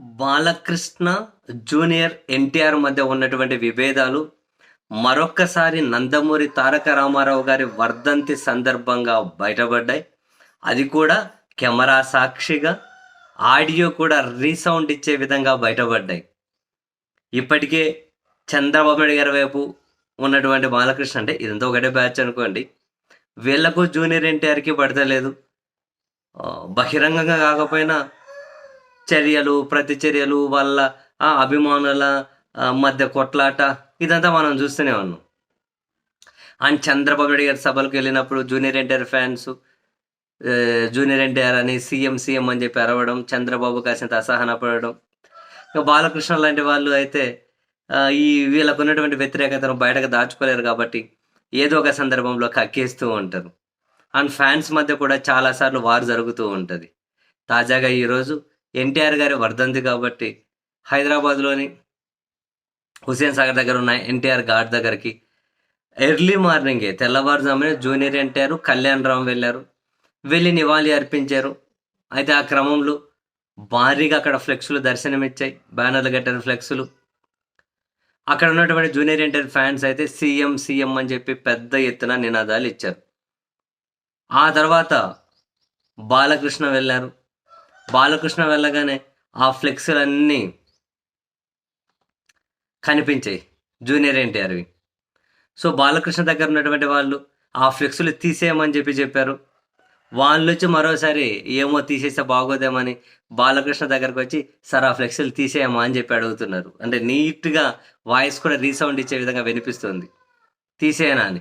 Balakrishna junior NTR మధ్య ఉన్నటువంటి విభేదాలు మరొక్కసారి నందమూరి తారక రామారావు గారి వర్ధంతి సందర్భంగా బయటపడ్డాయి. అది కూడా కెమెరా సాక్షిగా ఆడియో కూడా రీసౌండ్ ఇచ్చే విధంగా బయటపడ్డాయి. ఇప్పటికే చంద్రబాబు నాయుడు గారి వైపు ఉన్నటువంటి బాలకృష్ణ అంటే ఇదంతా ఒకటే బ్యాచ్ అనుకోండి. వీళ్ళకు జూనియర్ ఎన్టీఆర్కి పడతలేదు. బహిరంగంగా కాకపోయినా చర్యలు ప్రతిచర్యలు వాళ్ళ ఆ, అభిమానుల మధ్య కొట్లాట ఇదంతా మనం చూస్తూనే ఉన్నాం. అండ్ చంద్రబాబు నాయుడు గారి సభలకు వెళ్ళినప్పుడు junior NTR fans junior NTR అని సీఎం సీఎం అని చెప్పి అరవడం చంద్రబాబు కాసింత అసహన పడడం. బాలకృష్ణ లాంటి వాళ్ళు అయితే ఈ వీళ్ళకు ఉన్నటువంటి వ్యతిరేకతను బయటకు దాచుకోలేరు కాబట్టి ఏదో ఒక సందర్భంలో కక్కేస్తూ ఉంటారు. అండ్ ఫ్యాన్స్ మధ్య కూడా చాలాసార్లు వారు జరుగుతూ ఉంటుంది. తాజాగా ఈరోజు ఎన్టీఆర్ గారి వర్ధంతి కాబట్టి హైదరాబాద్లోని హుసేన్ సాగర్ దగ్గర ఉన్న ఎన్టీఆర్ ఘాట్ దగ్గరికి ఎర్లీ మార్నింగే తెల్లవారుజామునే జూనియర్ ఎన్టీఆర్ కళ్యాణ్ రామ్ వెళ్ళారు. వెళ్ళి నివాళి అర్పించారు. అయితే ఆ క్రమంలో భారీగా అక్కడ ఫ్లెక్సులు దర్శనమిచ్చాయి. బ్యానర్లు కట్టారు ఫ్లెక్సులు. అక్కడ ఉన్నటువంటి జూనియర్ ఎన్టీఆర్ ఫ్యాన్స్ అయితే సీఎం సీఎం అని చెప్పి పెద్ద ఎత్తున నినాదాలు ఇచ్చారు. ఆ తర్వాత బాలకృష్ణ వెళ్ళారు. బాలకృష్ణ వెళ్ళగానే ఆ ఫ్లెక్సులన్నీ కనిపించాయి. జూనియర్ ఎన్టీఆర్వి సో బాలకృష్ణ దగ్గర ఉన్నటువంటి వాళ్ళు ఆ ఫ్లెక్సులు తీసేయమని చెప్పి చెప్పారు. వాళ్ళు వచ్చి మరోసారి ఏమో తీసేస్తే బాగోదేమని బాలకృష్ణ దగ్గరకు వచ్చి సార్ ఆ ఫ్లెక్సులు తీసేయమా? అని చెప్పి అడుగుతున్నారు. అంటే నీట్గా వాయిస్ కూడా రీసౌండ్ ఇచ్చే విధంగా వినిపిస్తుంది. తీసేయనా? అని.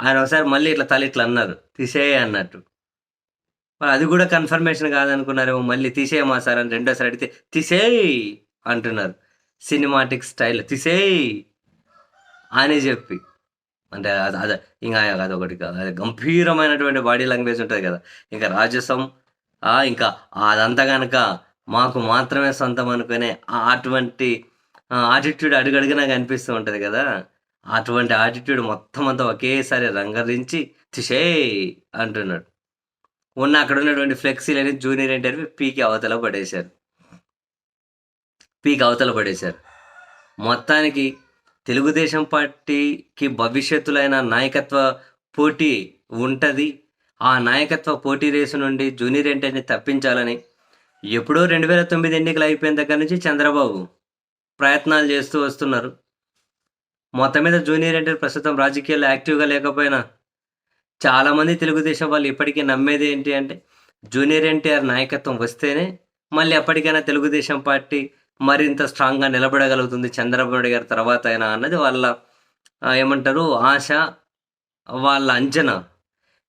ఆయన ఒకసారి మళ్ళీ ఇట్లా తల ఇట్లా అన్నారు. తీసేయ అన్నట్టు. అది కూడా కన్ఫర్మేషన్ కాదనుకున్నారేమో మళ్ళీ తీసేయమా సార్ అని రెండోసారి అడిగితే తీసేయి అంటున్నారు. సినిమాటిక్ స్టైల్ తీసేయి అని చెప్పి. అంటే అదే ఇంకా అదొకటి కాదు అది గంభీరమైనటువంటి బాడీ లాంగ్వేజ్ ఉంటుంది కదా. ఇంకా రాజసం ఇంకా అదంతా కనుక మాకు మాత్రమే సొంతం అనుకునే ఆ- అటువంటి ఆటిట్యూడ్ అడుగడుగునా కనిపిస్తూ ఉంటుంది కదా. అటువంటి ఆటిట్యూడ్ మొత్తం అంతా ఒకేసారి రంగరించి తిషే అంటున్నాడు. ఉన్న అక్కడ ఉన్నటువంటి ఫ్లెక్సీలని జూనియర్ ఇంటర్వ్యూ పీకి అవతల పడేశారు. పీకి అవతల పడేశారు. మొత్తానికి తెలుగుదేశం పార్టీకి భవిష్యత్తులైన నాయకత్వ పోటీ ఉంటుంది. ఆ నాయకత్వ పోటీ రేసు నుండి జూనియర్ ఎన్టీఆర్ని తప్పించాలని ఎప్పుడో రెండు వేల తొమ్మిది ఎన్నికలు అయిపోయిన దగ్గర నుంచి చంద్రబాబు ప్రయత్నాలు చేస్తూ వస్తున్నారు. మొత్తం మీద జూనియర్ ఎన్టీఆర్ ప్రస్తుతం రాజకీయాల్లో యాక్టివ్గా లేకపోయినా చాలామంది తెలుగుదేశం వాళ్ళు ఇప్పటికీ నమ్మేది ఏంటి అంటే జూనియర్ ఎన్టీఆర్ నాయకత్వం వస్తేనే మళ్ళీ ఎప్పటికైనా తెలుగుదేశం పార్టీ మరింత స్ట్రాంగ్గా నిలబడగలుగుతుంది. చంద్రబాబు నాయుడు గారి తర్వాత అయినా అన్నది వాళ్ళ ఏమంటారు ఆశ వాళ్ళ అంచనా.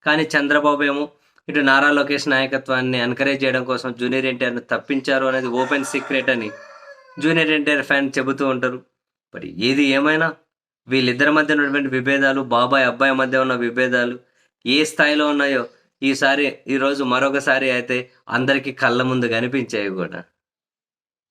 కానీ చంద్రబాబు ఏమో ఇటు నారా లోకేష్ నాయకత్వాన్ని ఎంకరేజ్ చేయడం కోసం జూనియర్ ఎన్టీఆర్ని తప్పించారు అనేది ఓపెన్ సీక్రెట్ అని జూనియర్ ఎన్టీఆర్ ఫ్యాన్ చెబుతూ ఉంటారు. మరి ఏది ఏమైనా వీళ్ళిద్దరి మధ్య ఉన్నటువంటి విభేదాలు బాబాయ్ అబ్బాయి మధ్య ఉన్న విభేదాలు ఏ స్థాయిలో ఉన్నాయో ఈసారి ఈరోజు మరొకసారి అయితే అందరికీ కళ్ళ ముందు కనిపించాయి కూడా.